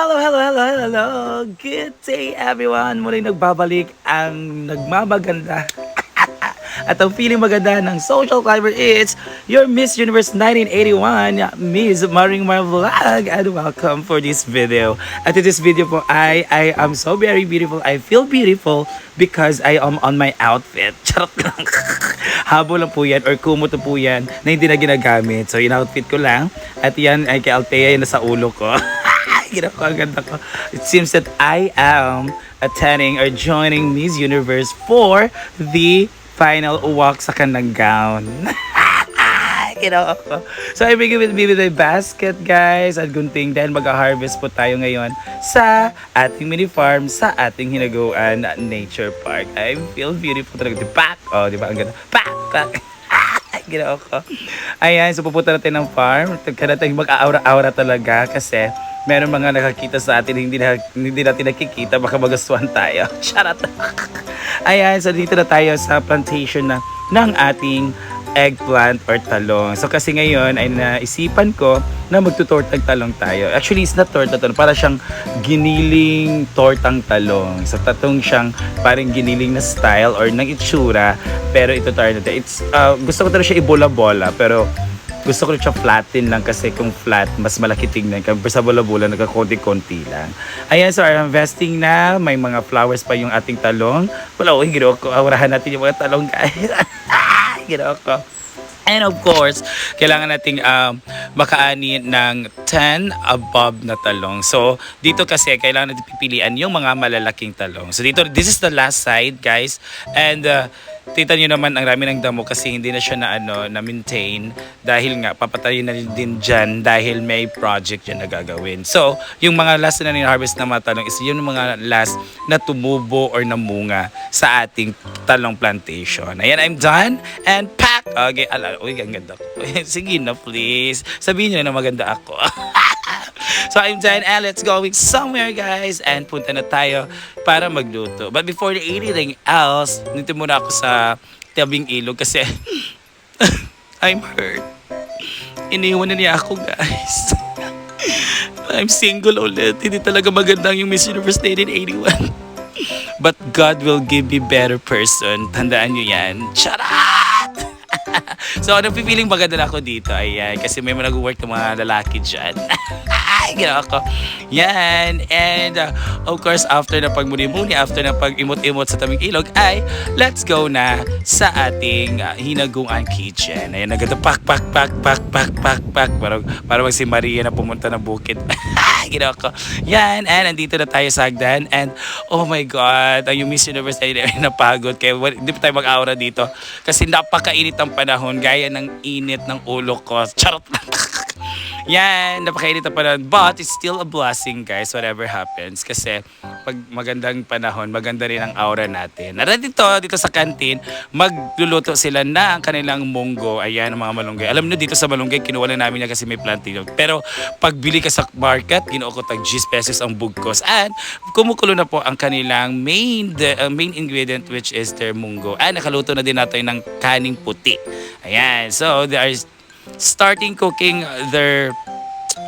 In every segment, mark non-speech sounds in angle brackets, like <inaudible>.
Hello, hello, hello, hello! Good day everyone! Muling nagbabalik ang nagmamaganda <laughs> at ang feeling maganda ng social climber is your Miss Universe 1981, Miss Maring Mar Vlog and welcome for this video. At in this video po ay I am so very beautiful. I feel beautiful because I am on my outfit. <laughs> Charot lang. <laughs> Habo lang po yan or kumuto po yan na hindi na ginagamit. So in-outfit ko lang at yan ay kay Althea yung nasa ulo ko. Ginawa ko. It seems that I am attending or joining Miss Universe for the final walk sa kanang gown. <laughs> Ginawa ko. So, I begin with me with my basket, guys. At gunting dahil mag-harvest po tayo ngayon sa ating mini farm sa ating hinaguan nature park. I feel beautiful talaga. Di pak! Oh, di ba? Ang ganda. Pak! Pak! <laughs> Ginawa ko. Ayan, so pupunta natin ng farm. Kaya natin mag-aura-aura talaga kasi meron mga nakakita sa atin hindi, na, hindi natin nakikita. Baka magustuhan tayo. <laughs> Charot. Ayan, so dito na tayo sa plantation na, ng ating eggplant or talong. So kasi ngayon ay naisipan ko na magtutortang talong tayo. Actually, it's not torta talong. Para siyang giniling tortang talong. So tatong siyang parang giniling na style or ng itsura. Pero ito tayo natin. It's, uh, gusto ko talaga siya ibola-bola. Pero gusto ko rin siya flatten lang kasi kung flat, mas malaki tingnan. Kaya sa bola-bola, nagkakonti-konti lang. Ayan, so I'm investing na. May mga flowers pa yung ating talong. Wala, oh, ginawa ko. Awarahan natin yung mga talong, guys. <laughs> ginawa ko. And of course, kailangan nating um, makaani ng 10 above na talong. So, dito kasi kailangan natin pipilian yung mga malalaking talong. So, dito, this is the last side, guys. And, uh, Tita nyo naman ang rami ng damo kasi hindi na siya na ano na maintain dahil nga papatayin na din dyan dahil may project yan na gagawin. So, yung mga last na ni-harvest na mga talong is yun yung mga last na tumubo or namunga sa ating talong plantation. Ayan, I'm done and pack! Okay, ala, uy, ang ganda ko. <laughs> Sige na, please. Sabihin nyo na maganda ako. <laughs> So I'm done and let's going somewhere guys and punta na tayo para magluto. But before the anything else, nito muna ako sa tabing ilog kasi <laughs> I'm hurt. Iniwan na niya ako guys. I'm single ulit. Hindi talaga magandang yung Miss Universe 1981. But God will give me better person. Tandaan nyo yan. Charat! So, ano pipiling maganda ako dito? Ayan, kasi may mga nag-work ng mga lalaki dyan. <laughs> Ay, ginawa ko. Yan. And, uh, of course, after na pagmuni-muni, after na pag-imot-imot sa tabing ilog, ay, let's go na sa ating uh, hinaguan kitchen. Ayan, naganda pak, pak, pak, pak, pak, pak, pak. Parang, parang si Maria na pumunta ng bukid. <laughs> ginawa ko. Yan. And, nandito na tayo sa hagdan. And, oh my God, ang yung Miss Universe ay napagod. Kaya hindi pa tayo mag-aura dito. Kasi napakainit ang panahon. Gaya ng init ng ulo ko. Charot lang. <laughs> Yan, napakainit ang panahon. But it's still a blessing, guys, whatever happens. Kasi pag magandang panahon, maganda rin ang aura natin. At dito, dito sa kantin, magluluto sila na ang kanilang munggo. Ayan, ang mga malunggay. Alam nyo, dito sa malunggay, kinuha na namin yan kasi may planting. Pero pag bili ka sa market, ginuo ko tag 10 pesos ang bugkos. And kumukulo na po ang kanilang main, the, uh, main ingredient which is their munggo. And nakaluto na din natin ng kaning puti. Ayan, so they are starting cooking their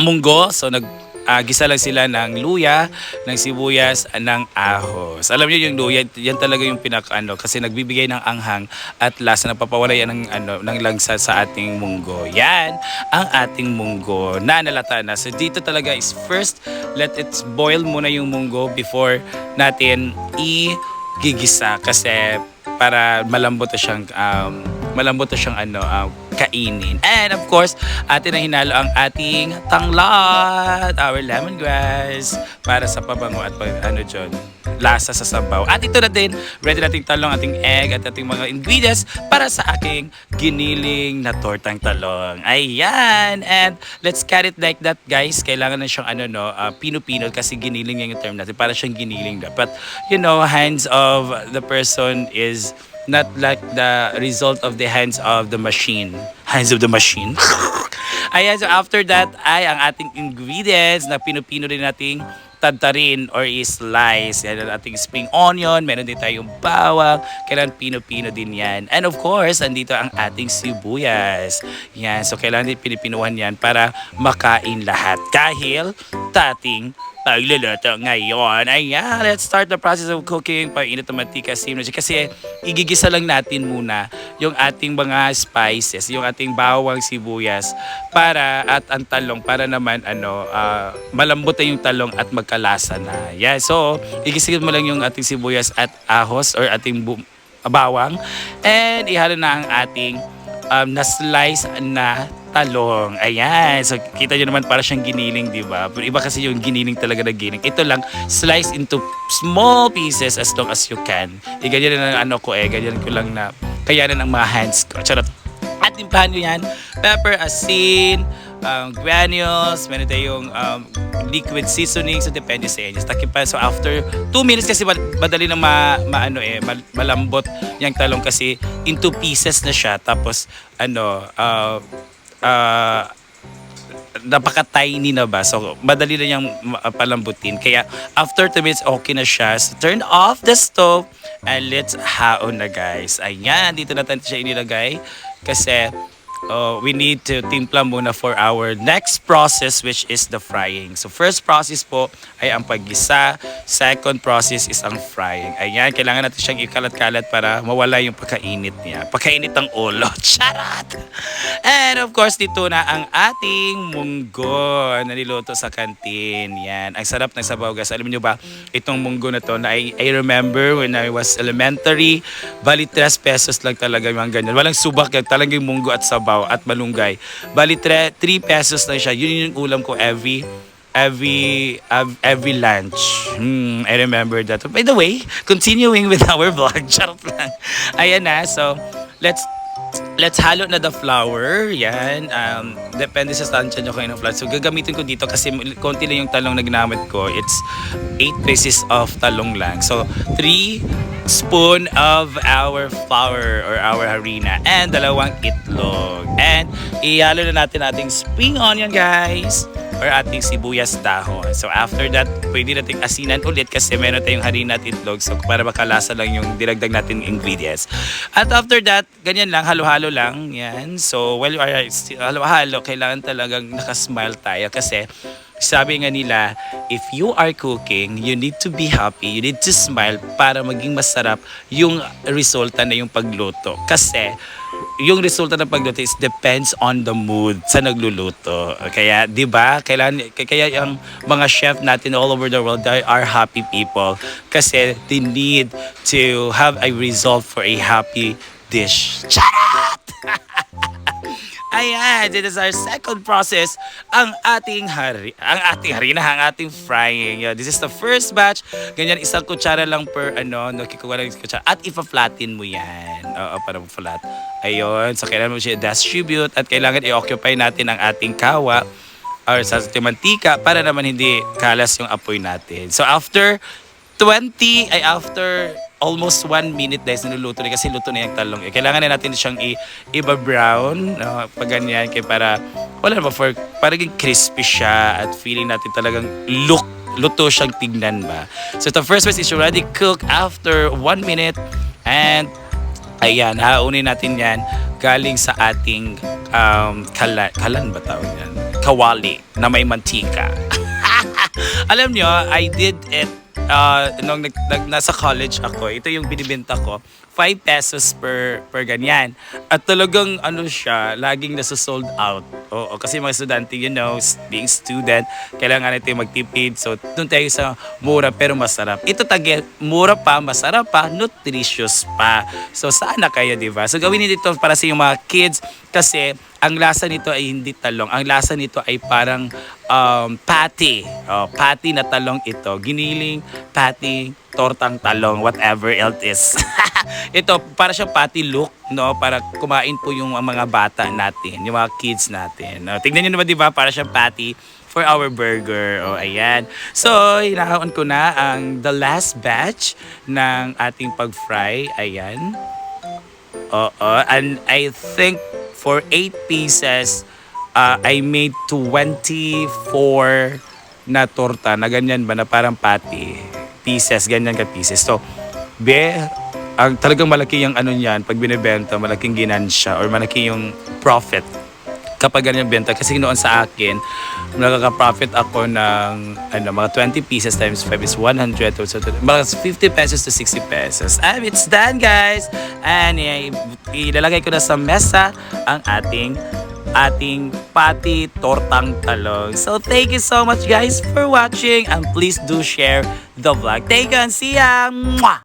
munggo. So nag ah, gisa lang sila ng luya, ng sibuyas, ng ahos. Alam niyo yung luya, yan talaga yung pinaka ano kasi nagbibigay ng anghang at lasa napapawala yan ng ano ng langsa sa ating munggo. Yan ang ating munggo na nalata na. So dito talaga is first let it boil muna yung munggo before natin i-gigisa kasi para malambot siyang um, malambot na siyang ano um, kainin. And of course, atin na hinalo ang ating tanglad, our lemongrass, para sa pabango at pag, ano dyan, lasa sa sabaw. At ito na din, ready nating talong, ating egg at ating mga ingredients para sa aking giniling na tortang talong. Ayan! And let's cut it like that, guys. Kailangan na siyang ano, no, uh, pino-pino kasi giniling yung term natin. Para siyang giniling dapat. You know, hands of the person is not like the result of the hands of the machine. Hands of the machine. <laughs> Ayan, so after that ay ang ating ingredients na pinupino rin nating tadtarin or i-slice. Yan ang ating spring onion. Meron din tayong bawang. Kailangan pino-pino din yan. And of course, andito ang ating sibuyas. Yan. So, kailangan din pinipinuhan yan para makain lahat. Dahil, tating pagluluto ngayon. Ayan, let's start the process of cooking. Painit ng mantika, steam na. Kasi igigisa lang natin muna yung ating mga spices, yung ating bawang sibuyas para at ang talong para naman ano ah, malambot na yung talong at magkalasa na. Yeah, so igisa mo lang yung ating sibuyas at ahos or ating bawang and ihalo na ang ating um, na slice na talong. Ayan. So, kita nyo naman para siyang giniling, di ba? Pero iba kasi yung giniling talaga na giniling. Ito lang, slice into small pieces as long as you can. E, ganyan na ano ko eh. Ganyan ko lang na kayanan ng mga hands ko. Charot. At timplahan nyo yan. Pepper, asin, um, granules, meron tayong um, liquid seasoning. So, depende sa inyo. Takip pa. So, after 2 minutes kasi mad- madali na ma, maano eh, mal- malambot yung talong kasi into pieces na siya. Tapos, ano, uh, uh, napaka-tiny na ba? So, madali na niyang ma- palambutin. Kaya, after 2 minutes, okay na siya. So, turn off the stove and let's haon na, guys. Ayan, dito natin siya inilagay. Kasi, oh, we need to timpla muna for our next process which is the frying. So, first process po ay ang paggisa. Second process is ang frying. Ayan, kailangan natin siyang ikalat-kalat para mawala yung pagkainit niya. Pagkainit ng ulo. <laughs> Charot! And of course, dito na ang ating munggo na niluto sa kantin. Yan. Ang sarap ng sabaw, guys. Alam niyo ba, itong munggo na to, na I, I remember when I was elementary, bali 3 pesos lang talaga yung ganyan. Walang subak yan. Talagang munggo at sabaw at malunggay. Bali 3 pesos lang siya. Yun yung ulam ko every every ev- every lunch. Hmm, I remember that. By the way, continuing with <laughs> our vlog, charot lang. Ayan na, so let's Let's halo na the flour. Yan. Um, depende sa tansya nyo kayo ng flour. So, gagamitin ko dito kasi konti lang yung talong na ginamit ko. It's 8 pieces of talong lang. So, 3 spoon of our flour or our harina and dalawang itlog. And ihalo na natin ating spring onion, guys or ating sibuyas dahon. So after that, pwede nating asinan ulit kasi meron tayong harina at itlog. So para makalasa lang yung dinagdag natin ingredients. At after that, ganyan lang, halo-halo lang. Yan. So while you are halo-halo, kailangan talagang nakasmile tayo kasi sabi nga nila, if you are cooking, you need to be happy, you need to smile para maging masarap yung resulta na yung pagluto. Kasi yung resulta ng pagluto is depends on the mood sa nagluluto. Kaya, di ba? Kailan, kaya yung mga chef natin all over the world, they are happy people kasi they need to have a result for a happy dish. Charot! <laughs> Ayan, this is our second process, ang ating hari, ang ating harina, ang ating frying. Yeah, this is the first batch. Ganyan, isang kutsara lang per, ano, nakikuha lang isang kutsara. At ipa-flatten mo yan. Oo, para mag-flat. Ayun, so kailangan mo siya distribute at kailangan i-occupy natin ang ating kawa or sa mantika para naman hindi kalas yung apoy natin. So after 20 ay after almost 1 minute guys niluluto na kasi luto na yung talong eh. Kailangan na natin siyang i- iba-brown no? pag ganyan kaya para wala naman for para naging crispy siya at feeling natin talagang look luto siyang tignan ba. So the first one is already cooked after 1 minute and ayan haunin natin yan galing sa ating um, kalan, kalan ba tawag yan? Kawali na may mantika. <laughs> Alam nyo, I did it uh, nung nag, nag- nasa college ako. Ito yung binibenta ko. 5 pesos per per ganyan. At talagang ano siya, laging nasa sold out. Oo, kasi mga estudyante, you know, being student, kailangan natin magtipid. So, doon tayo sa mura pero masarap. Ito tagi, mura pa, masarap pa, nutritious pa. So, sana kayo, di ba? So, gawin nito para sa yung mga kids kasi ang lasa nito ay hindi talong. Ang lasa nito ay parang um, patty. Oh, patty na talong ito. Giniling, patty, tortang talong, whatever else is. <laughs> ito, para siya patty look, no? Para kumain po yung mga bata natin, yung mga kids natin. No? Tingnan nyo naman, di ba? Para siya patty for our burger. O, ayan. So, hinahaon ko na ang the last batch ng ating pag-fry. Ayan. Oo. And I think for 8 pieces, uh, I made 24 na torta na ganyan ba na parang patty. Pieces ganyan ka pieces. So be ang talagang malaki yung ano niyan pag binebenta malaking ginansya or malaki yung profit kapag ganyan benta kasi noon sa akin nakaka-profit ako ng ano mga 20 pieces times 5 is 100 or so mga 50 pesos to 60 pesos and it's done guys and ilalagay ko na sa mesa ang ating ating pati tortang talong. So thank you so much guys for watching and please do share the vlog. Thank you and see ya! Mwah!